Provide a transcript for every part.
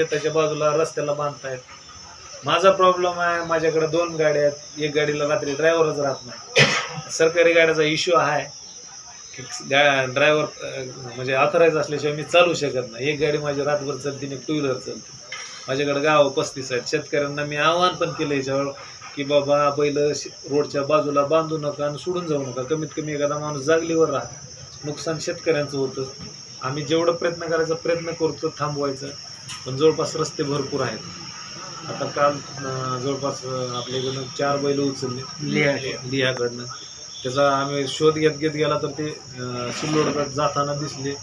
शेताच्या बाजूला रस्त्याला बांधतायत. माझा प्रॉब्लेम आहे माझ्याकडे दोन गाड्या आहेत. एक गाडीला रात्री ड्रायव्हरच राहत नाही. सरकारी गाड्याचा इश्यू आहे की ड्रायव्हर म्हणजे ऑथराईज असल्याशिवाय मी चालू शकत नाही. एक गाडी माझी रातभर चालते आणि एक टू व्हीलर चालते. माझ्याकडे गाव पस्तीस आहेत. शेतकऱ्यांना मी आवाहन पण केलं याच्यावर की बाबा बैल रोडच्या बाजूला बांधू नका आणि सोडून जाऊ नका. कमीत कमी एखादा माणूस जागलीवर राहा. नुकसान शेतकऱ्यांचं होतं. आम्ही जेवढं प्रयत्न करायचा प्रयत्न करतो थांबवायचं. पण जवळपास रस्ते भरपूर आहेत आता काल जवळपास अं, आपल्या इकडनं चार बैल उचलले लिहा. लिहाकडनं त्याचा आम्ही शोध घेत घेत गेला तर ते सिल्लोडकडे जाताना दिसले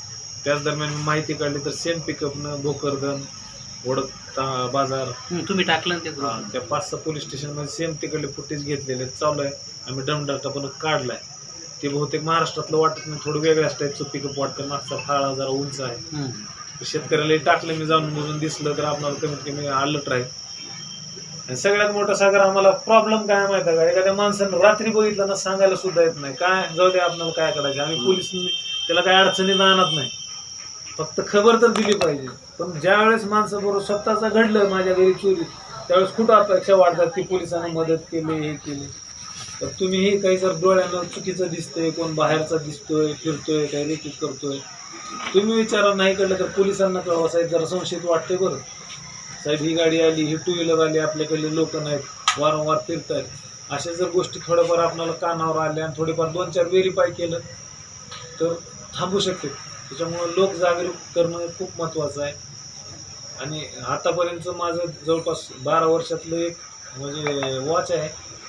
त्याच दरम्यान माहिती काढली तर सेम पिकअपनं भोकरदन ओढत बाजार तुम्ही टाकलं ते. त्या पाच सहा पोलीस स्टेशनमध्ये सेम तिकडले फुटेज घेतलेले. चालू आहे आम्ही डमडाटा पण काढलाय ते बहुतेक महाराष्ट्रातलं वाटत नाही थोडं वेगळ्याच टाईपचं पिकअप वाटतं मागचा फाळा जरा उंच आहे. शेतकऱ्याला टाकलं मी जाऊन म्हणून दिसलं तर आपल्याला कमीत कमी अलर्ट राहील. आणि सगळ्यात मोठा सागर आम्हाला प्रॉब्लेम काय माहिती आहे का? एखाद्या माणसानं रात्री बघितलं ना सांगायला सुद्धा येत नाही. काय? जाऊ दे आपल्याला काय करायचं? आम्ही पोलीस त्याला काय अडचणीत आणत नाही. फक्त खबर तर दिली पाहिजे. पण ज्यावेळेस माणसाबरोबर माणसं बरोबर स्वतःचं घडलं माझ्या घरी चोरी त्यावेळेस कुठं अपेक्षा वाढतात की पोलिसांनी मदत केली हे केली? तर तुम्ही हे काही जर डोळ्यानं चुकीचं दिसतंय कोण बाहेरचा दिसतोय फिरतोय काही रेकीत करतोय तुम्ही विचारा नाही कळलं तर पोलिसांना कळवा साहेब जरा संशयित वाटते बरं. साहेब ही गाडी आली ही टू व्हीलर आली आपल्याकडले लोक नाहीत वारंवार फिरतायत. अशा जर गोष्टी थोड्याफार आपल्याला कानावर आल्या आणि थोडेफार दोन चार व्हेरीफाय केलं तर थांबू शकते. त्याच्यामुळं लोक जागरूक करणं खूप महत्त्वाचं आहे. आणि आतापर्यंत माझं जवळपास बारा वर्षातलं एक म्हणजे वॉच आहे.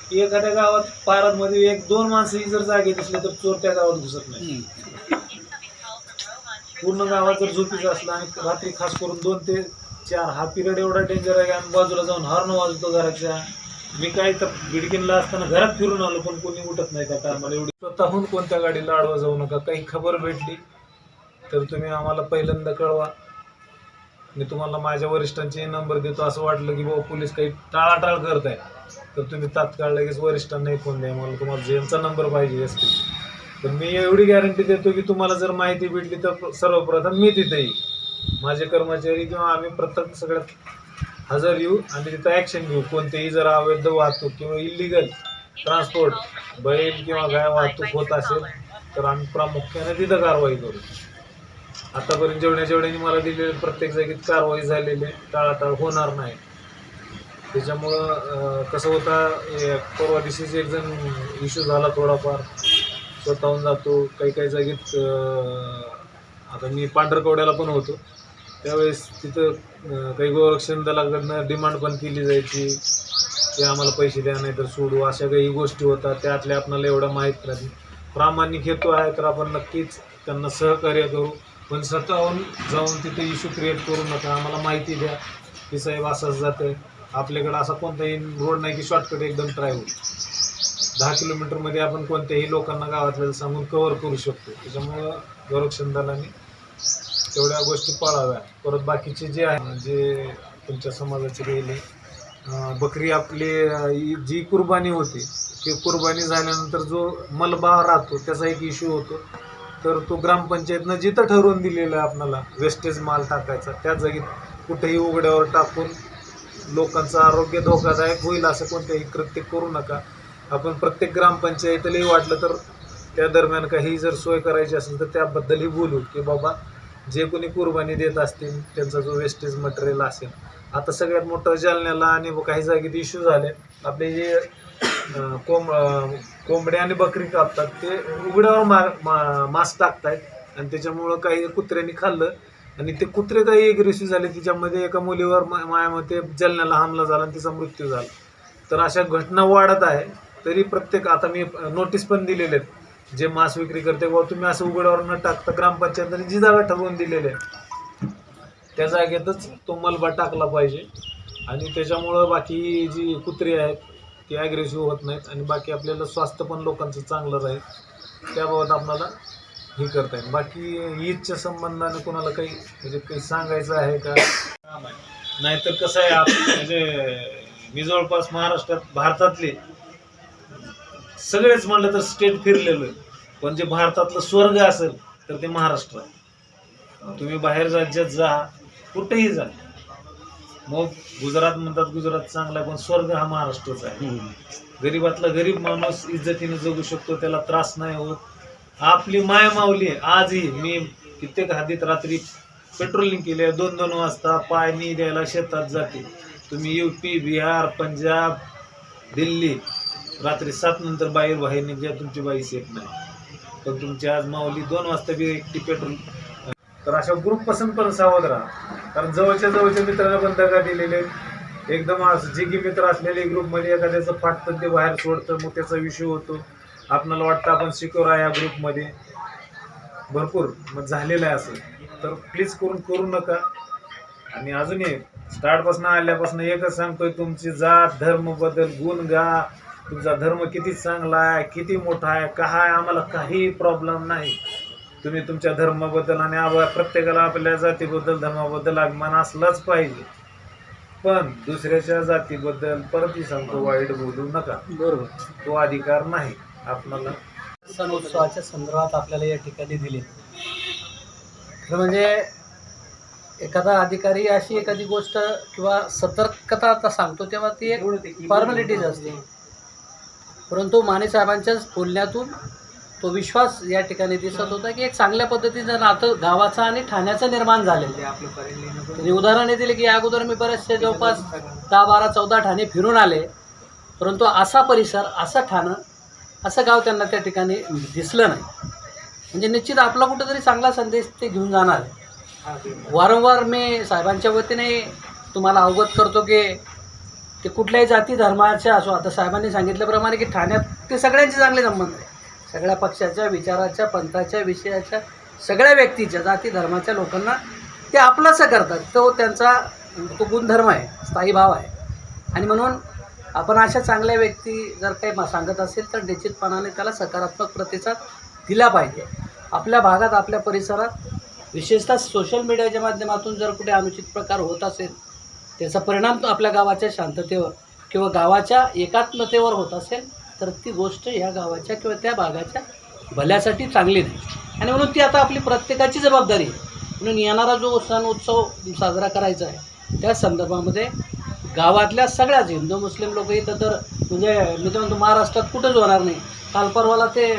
की एखाद्या गावात पारामध्ये एक दोन माणसंही जर जागे दिसले तर चोर त्या गावात घुसत नाही. पूर्ण गावात जर झोपीचं असलं आणि रात्री खास करून दोन ते चार हा पिरियड एवढा डेंजर आहे की आम्ही बाजूला जाऊन हॉर्न वाजवतो घराच्या. मी काय तर बिडकिनला असताना घरात फिरून आलो पण कोणी उठत नाही त्या टायमाला एवढी स्वतःहून कोणत्या गाडीला आडवा जाऊ नका. काही खबर भेटली तर तुम्ही आम्हाला पहिल्यांदा कळवा. मी तुम्हाला माझ्या वरिष्ठांचे नंबर देतो. असं वाटलं की बाबा पोलीस काही टाळाटाळ करत आहे तर तुम्ही तात्काळ लगेच वरिष्ठांनाही फोन द्या. मला तुम्हाला जेमचा नंबर पाहिजे असतील पण मी एवढी गॅरंटी देतो की तुम्हाला जर माहिती भेटली तर सर्वप्रथम मी तिथे येईल माझे कर्मचारी किंवा आम्ही प्रत्येक सगळ्यात हजर येऊ आणि तिथं ॲक्शन घेऊ. कोणतेही जर अवैध वाहतूक किंवा इलिगल ट्रान्सपोर्ट बैल किंवा गाय वाहतूक होत असेल तर आम्ही प्रामुख्याने तिथं कारवाई करू. आतापर्यंत जेवढ्या जेवढ्याने मला दिलेले प्रत्येक जागेत कारवाई झालेली आहे. टाळाटाळ होणार नाही. त्याच्यामुळं कसं होता परवा दिवशीच एक जण इश्यू झाला थोडाफार. स्वतःहून जातो काही काही जागेत आता मी पांढरकवड्याला पण होतो. त्यावेळेस तिथं काही गोरक्षण दलाकडनं डिमांड पण केली जायची की आम्हाला पैसे द्या नाही तर सोडू अशा काही गोष्टी होतात. त्यातल्या आपल्याला एवढं माहीत नाही. प्रामाणिक हेतू आहे तर आपण नक्कीच त्यांना सहकार्य करू. पण स्वतःहून जाऊन तिथे इश्यू क्रिएट करू नका. आम्हाला माहिती द्या. की साहेब असंच आहे आपल्याकडं असा कोणताही रोड नाही की शॉर्टकट एकदम ट्राय होईल. दहा किलोमीटरमध्ये आपण कोणत्याही लोकांना गावातल्या सांगून कव्हर करू शकतो. त्याच्यामुळं गोरक्षण दलाने तेवढ्या गोष्टी पाळाव्या परत बाकीचे जे आहे जे तुमच्या समाजाचे गेले बकरी आपली जी कुर्बानी होते ती कुर्बानी झाल्यानंतर जो मलबा राहतो त्याचा एक इश्यू होतो. तर तो ग्रामपंचायतनं जिथं ठरवून दिलेलं आहे आपल्याला वेस्टेज माल टाकायचा त्या जागी कुठेही उघड्यावर टाकून लोकांचं आरोग्य धोकादायक होईल असं कोणत्याही कृत्य करू नका. आपण प्रत्येक ग्रामपंचायतीलाही वाटलं तर त्या दरम्यान काही जर सोय करायची असेल तर त्याबद्दलही बोलू की बाबा जे कोणी कुर्बानी देत असतील त्यांचा जो वेस्टेज मटेरियल असेल आता सगळ्यात मोठं जालन्याला आणि काही जागेत इश्यू झाले. आपले जे कोंब कोंबड्या आणि बकरी कापतात ते उघड्यावर मा मा मांस टाकतायत आणि त्याच्यामुळं काही कुत्र्यांनी खाल्लं आणि ते कुत्रे काही एग्रेसिव्ह झाले तिच्यामध्ये एका मुलीवर मायामध्ये मायामते जालन्याला हमला झाला आणि तिचा मृत्यू झाला. तर अशा घटना वाढत आहे. तरी प्रत्येक आता मी नोटीस पण दिलेले आहेत. जे मांस विक्री करते बाबा तुम्ही असं उघड्यावर न टाकता ग्रामपंचायतने जी जागा ठरवून दिलेली आहे त्या जागेतच तो मलबा टाकला पाहिजे. आणि त्याच्यामुळं बाकी जी कुत्री आहेत ती ॲग्रेसिव्ह होत नाहीत. आणि बाकी आपल्याला स्वास्थ्य पण लोकांचं चांगलं राहील. त्याबाबत आपल्याला हे करता येईल. बाकी ईदच्या संबंधाने कोणाला काही म्हणजे काही सांगायचं आहे का? नाहीतर कसं आहे म्हणजे मी जवळपास महाराष्ट्रात भारतातली सगळेच म्हणलं तर स्टेट फिरलेलं आहे. पण जे भारतातलं स्वर्ग असेल तर ते महाराष्ट्र आहे. तुम्ही बाहेर राज्यात जा कुठेही जा. मग गुजरात म्हणतात गुजरात चांगला पण स्वर्ग हा महाराष्ट्रच आहे. गरीबातला गरीब माणूस इज्जतीने जगू शकतो त्याला त्रास नाही होत. आपली माय माऊली आजही मी कित्येक हद्दीत रात्री पेट्रोलिंग केले दोन दोन वाजता पाणी द्यायला शेतात जाते. तुम्ही युपी बिहार पंजाब दिल्ली रात्री सात नंतर बाहेर बाहेर निघ्या तुमची बाई सेफ नाही. पण तुमची आज माऊली दोन वाजता बी एकटी पेट्रोल तर अशा ग्रुपपासून पण सावध राहा. कारण जवळच्या जवळच्या मित्राला पण दगा दिलेले एकदम असं जिगी मित्र असलेले ग्रुपमध्ये एखाद्याचं फाटतं ते बाहेर सोडतं मग त्याचा विषय होतो. आपल्याला वाटतं आपण सिक्युअर आहे या ग्रुपमध्ये भरपूर मग झालेलं आहे असं. तर प्लीज करून करू नका. आणि अजून एक स्टार्टपासून आल्यापासून एकच सांगतोय तुमची जात धर्म बदल गुण गा. तुमचा धर्म किती चांगला आहे किती मोठा आहे काय आहे, आम्हाला काही प्रॉब्लेम नाही. तुम्ही तुमच्या धर्माबद्दल आणि प्रत्येकाला आपल्या जातीबद्दल धर्माबद्दल अभिमान असलाच पाहिजे. पण दुसऱ्याच्या जातीबद्दल परत सांगतो वाईट बोलू नका. बरोबर. तो अधिकार नाही आपणाला सण उत्सवाच्या संदर्भात आपल्याला या ठिकाणी दिले. खरं म्हणजे एखादा अधिकारी अशी एखादी गोष्ट किंवा सतर्कता आता सांगतो तेव्हा ती एक फॉर्मॅलिटीज असते. परंतु माने साहेबांच्याच बोलण्यातून तो विश्वास या ठिकाणी दिसत होता की एक चांगल्या पद्धतीचं नातं गावाचं आणि ठाण्याचं निर्माण झालेलं आहे. त्यांनी उदाहरणे दिले की या अगोदर मी बरेचसे जवळपास दहा बारा चौदा ठाणे फिरून आले. परंतु असा परिसर असं ठाणं असं गाव त्यांना त्या ठिकाणी दिसलं नाही. म्हणजे निश्चित आपला कुठंतरी चांगला संदेश ते घेऊन जाणार आहे. वारंवार मी साहेबांच्या वतीने तुम्हाला अवगत करतो की ते कुठल्याही जाती धर्माच्या असो आता साहेबांनी सांगितल्याप्रमाणे की ठाण्यात ते सगळ्यांचे चांगले संबंध आहे सगळ्या पक्षाच्या विचाराच्या पंथाच्या विषयाच्या सगळ्या व्यक्तीच्या जाती धर्माच्या लोकांना ते आपलंसं करतात. तो त्यांचा तो गुणधर्म आहे स्थायी भाव आहे. आणि म्हणून आपण अशा चांगल्या व्यक्ती जर काही मा- सांगत असेल तर निश्चितपणाने त्याला सकारात्मक प्रतिसाद दिला पाहिजे. आपल्या भागात आपल्या परिसरात विशेषतः सोशल मीडियाच्या माध्यमातून जर कुठे अनुचित प्रकार होत असेल त्याचा परिणाम तो आपल्या गावाच्या शांततेवर किंवा गावाच्या एकात्मतेवर होत असेल तर ती गोष्ट या गावाच्या किंवा त्या भागाच्या भल्यासाठी चांगली नाही. आणि म्हणून ती आता आपली प्रत्येकाची जबाबदारी आहे. म्हणून येणारा जो सण उत्सव साजरा करायचा आहे त्या संदर्भामध्ये गावातल्या सगळ्याच हिंदू मुस्लिम लोक इथं तर म्हणजे मी तर म्हणतो महाराष्ट्रात कुठंच होणार नाही. काल परवाला ते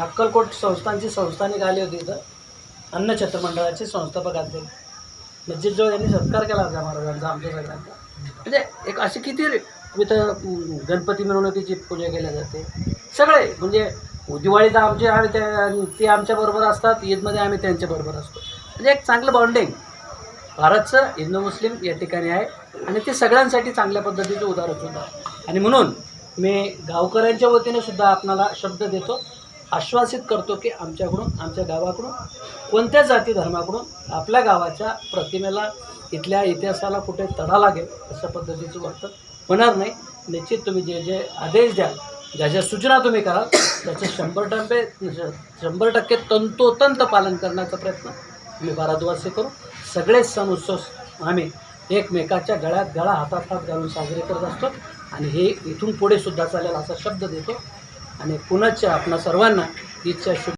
अक्कलकोट संस्थांची संस्थानिक आली होती इथं. अन्नछत्र मंडळाचे संस्थापक अध्यक्ष म्हणजे मस्जिदजवळ यांनी सत्कार केला होता महाराजांचा आमच्या सगळ्यांचा. म्हणजे एक अशी किती इथं गणपती मिरवणुकीची पूजा केल्या जाते. सगळे म्हणजे दिवाळीत आमचे आणि त्या ते आमच्याबरोबर असतात ईदमध्ये आम्ही त्यांच्याबरोबर असतो. म्हणजे एक चांगलं बॉन्डिंग भारतचं हिंदू मुस्लिम या ठिकाणी आहे आणि ते सगळ्यांसाठी चांगल्या पद्धतीचं उदाहरण सुद्धा. आणि म्हणून मी गावकऱ्यांच्या वतीने सुद्धा आपणाला शब्द देतो आश्वासित करतो की आमच्याकडून आमच्या गावाकडून कोणत्या जाती धर्माकडून आपल्या गावाच्या प्रतिमेला इथल्या इतिहासाला कुठे तडा लागेल अशा पद्धतीचं वर्तन होणार नाही. निश्चित तुम्ही जे जे आदेश द्याल ज्या ज्या सूचना तुम्ही कराल त्याचे शंभर टक्के शंभर टक्के तंतोतंत पालन करण्याचा प्रयत्न आम्ही भारतवासी करू. सगळे सण उत्सव आम्ही एकमेकाच्या गळ्यात गळा हातात हात घालून साजरे करत असतो आणि हे इथून पुढे सुद्धा चालेल असा शब्द देतो. आणि पुनश्च आपणा सर्वांना ईदच्या शुभ